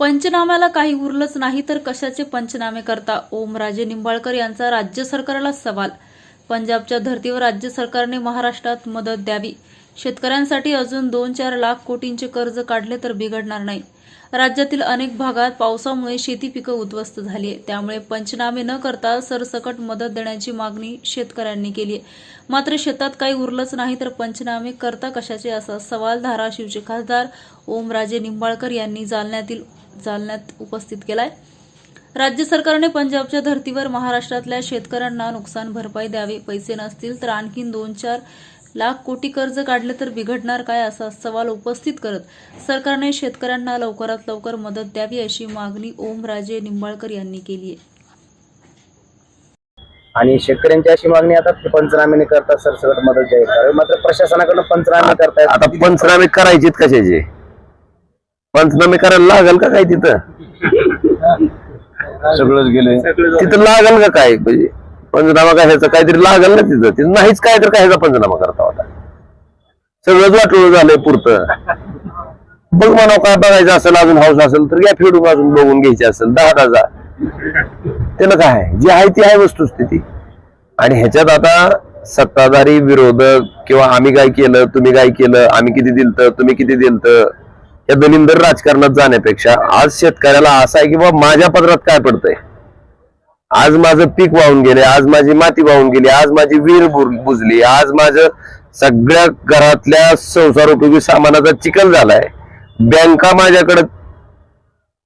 पंचनाम्याला काही उरलंच नाही तर कशाचे पंचनामे करता? ओमराजे निंबाळकर यांचा राज्य सरकारला सवाल पंजाबच्या धर्तीवर राज्य सरकारने महाराष्ट्रात मदत द्यावी. शेतकऱ्यांसाठी अजून दोन चार लाख कोटींचे कर्ज काढले तर बिघडणार नाही. राज्यातील अनेक भागात पावसामुळे शेती पिकं उद्ध्वस्त झाली आहे त्यामुळे पंचनामे न करता सरसकट मदत देण्याची मागणी शेतकऱ्यांनी केली आहे. मात्र शेतात काही उरलंच नाही तर पंचनामे करता कशाचे असा सवाल धाराशिवचे खासदार ओमराजे निंबाळकर यांनी जालन्यातील जालन्यात उपस्थित केलाय. राज्य सरकारने पंजाबच्या धर्तीवर महाराष्ट्रातल्या शेतकऱ्यांना नुकसान भरपाई द्यावी पैसे नसतील तर आणखीन दोन चार लाख कोटी कर्ज काढले तर बिघडणार काय असा सवाल उपस्थित करत सरकारने शेतकऱ्यांना लवकरात लवकर मदत द्यावी अशी मागणी ओमराजे निंबाळकर यांनी केली आहे. आणि शेतकऱ्यांची अशी मागणी आता की पंचनामे करता सरसकट मदत जाहीर करावी. मात्र प्रशासनाकडून पंचनामे करतायत. आता पंचनामे करायचेत कशाचे? पंचनामे करायला लागल का काय तिथं? सगळंच गेले. तिथं लागल का काय? म्हणजे पंचनामा काय ह्याचं काहीतरी लागल ना तिथं? तिथं नाहीच काय तर काय ह्याचा पंचनामा करता होता. सगळंच वाटोळ झालंय पुरतं. बघ म्हणा काय बघायचं असेल अजून हाऊस असेल तर घ्या फिरून अजून बघून घ्यायची असेल दहा दहा त्याला काय आहे? जी आहे ती आहे वस्तुस्थिती. आणि ह्याच्यात आता सत्ताधारी विरोधक किंवा आम्ही काय केलं तुम्ही काय केलं आम्ही किती दिलत तुम्ही किती दिलत या दलिंदर राजकारणात जाण्यापेक्षा आज शेतकऱ्याला असं आहे की बाबा माझ्या पदरात काय पडतंय? आज माझं पीक वाहून गेले आज माझी माती वाहून गेली आज माझी वीर बुजली आज माझं सगळ्या घरातल्या संसारोपयोगी सामानाचा चिखल झालाय. बँका माझ्याकडे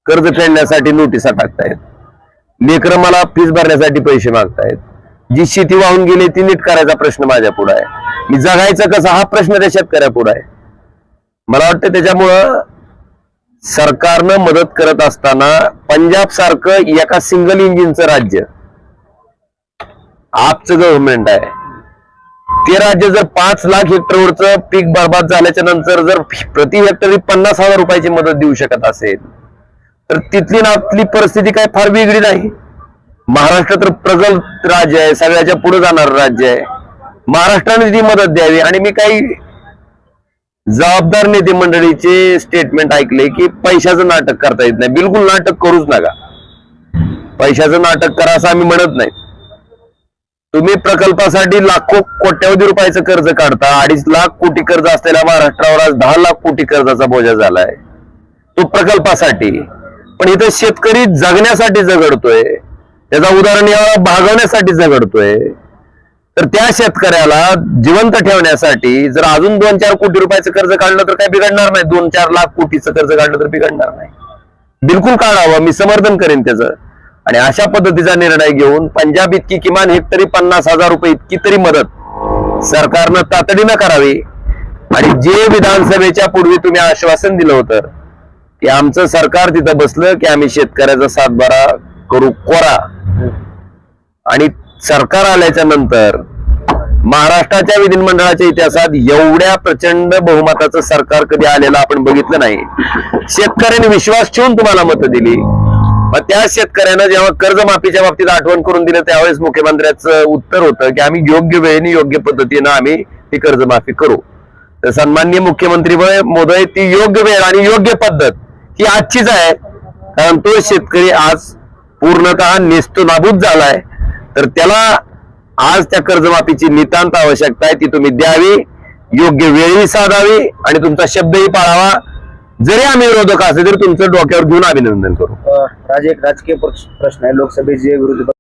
कर्ज फेडण्यासाठी नोटिसा टाकतायत. लेकरं मला फीस भरण्यासाठी पैसे मागतायत. जी शेती वाहून गेली ती नीट करायचा प्रश्न माझ्या पुढे आहे. मी जगायचं कसा हा प्रश्न त्या शेतकऱ्या पुढे आहे. मला वाटतं त्याच्यामुळं सरकारनं मदत करत असताना पंजाब सारखं एका सिंगल इंजिनचं राज्य. आपचं गव्हर्नमेंट आहे. ते राज्य जर पाच लाख हेक्टरवरचं पीक बर्बाद झाल्याच्यानंतर जर प्रति हेक्टरी पन्नास हजार रुपयाची मदत देऊ शकत असेल तर तिथली ना आपली परिस्थिती काय फार वेगळी नाही. महाराष्ट्र तर प्रगल राज्य आहे सगळ्याच्या पुढे जाणार राज्य आहे. महाराष्ट्राने ती मदत द्यावी. आणि मी काही जबाबदार नेते मंडळीचे स्टेटमेंट ऐकले की पैशाचं नाटक करता येत नाही. बिलकुल नाटक करूच नका. पैशाचं नाटक करा असं आम्ही म्हणत नाही. तुम्ही प्रकल्पासाठी लाखो कोट्यावधी रुपयाचं कर्ज काढता अडीच लाख कोटी कर्ज असलेल्या महाराष्ट्रावर आज दहा लाख कोटी कर्जाचा बोजा झालाय. तो प्रकल्पासाठी. पण इथं शेतकरी जगण्यासाठी झगडतोय. त्याचा उदाहरण भागवण्यासाठी झगडतोय. तर त्या शेतकऱ्याला जिवंत ठेवण्यासाठी जर अजून दोन चार कोटी रुपयाचं कर्ज काढलं तर काय बिघडणार नाही? दोन चार लाख कोटीचं कर्ज काढलं तर बिघडणार नाही. बिलकुल काढावं मी समर्थन करेन त्याचं. आणि अशा पद्धतीचा निर्णय घेऊन पंजाब इतकी किमान हेक्टरी पन्नास हजार रुपये इतकी तरी मदत सरकारनं तातडीनं करावी. आणि जे विधानसभेच्या पूर्वी तुम्ही आश्वासन दिलं होतं की आमचं सरकार तिथं बसलं की आम्ही शेतकऱ्याचा सातबारा करू कोरा. आणि सरकार आल्याच्यानंतर महाराष्ट्राच्या विधिमंडळाच्या इतिहासात एवढ्या प्रचंड बहुमताचं सरकार कधी आलेलं आपण बघितलं नाही. शेतकऱ्यांनी विश्वास ठेवून तुम्हाला मतं दिली. मग त्या शेतकऱ्यानं जेव्हा कर्जमाफीच्या बाबतीत आठवण करून दिलं त्यावेळेस मुख्यमंत्र्याचं उत्तर होतं की आम्ही योग्य वेळेने योग्य पद्धतीनं आम्ही ही कर्जमाफी करू. तर सन्माननीय मुख्यमंत्री मोदय ती योग्य वेळ आणि योग्य पद्धत ही आजचीच आहे. कारण तो शेतकरी आज पूर्णतः नेस्तनाबूत झालाय. तर त्याला आज त्या कर्जमाफीची नितांत आवश्यकता आहे ती तुम्ही द्यावी योग्य वेळी साधावी आणि तुमचा शब्दही पाळावा. जरी आम्ही विरोधक असेल तरी तुमचं डोक्यावर घेऊन अभिनंदन करू. राज राजे एक राजकीय प्रश्न आहे. लोकसभेचे विरोधी